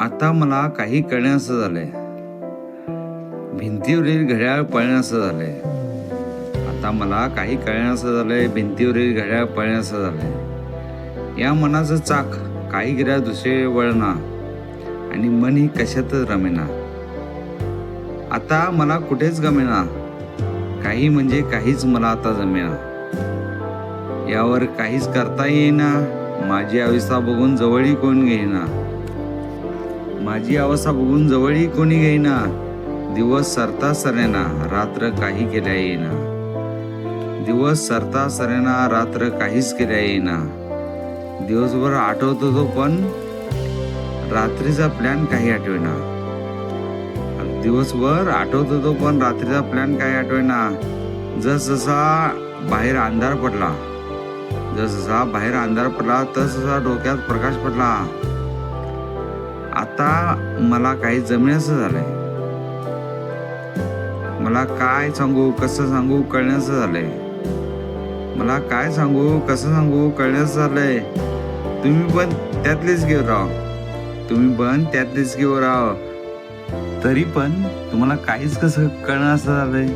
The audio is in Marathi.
आता मला काही कळण्याचं झालंय. भिंतीवरील घड्याळ पळण्याचं झालंय. आता मला काही कळण्याचं झालंय भिंतीवरील घड्याळ पळण्याचं झालंय. या मनाचं चाक काही गिऱ्या दुसरे वळणा आणि मन ही कशातच रमेना. आता मला कुठेच गमेना. काही म्हणजे काहीच मला आता जमेना. यावर काहीच करता येईना. माझी आविसा बघून जवळही कोण घेईना. माझी अवस्था बघून जवळही कोणी घेईना. दिवस सरता सरेना रात्र काही केल्या येईना. दिवस सरता सरेना रात्र काहीच केल्या येईना. दिवसभर आठवतो तो पण रात्रीचा प्लॅन काही आठवेना. दिवसभर आठवतो तो पण रात्रीचा प्लॅन काही आठवेना. जसजसा बाहेर अंधार पडला जसजसा बाहेर अंधार पडला तससा डोक्यात प्रकाश पडला. आता मला काही जमण्याचं झालंय. मला काय सांगू कसं सांगू कळण्याचं झालंय. मला काय सांगू कसं सांगू कळण्याचं झालंय. तुम्ही पण त्यातलेच घेऊ राव तुम्ही पण त्यातलेच घेऊ राव तरी पण तुम्हाला काहीच कसं कळण्याचं झालंय.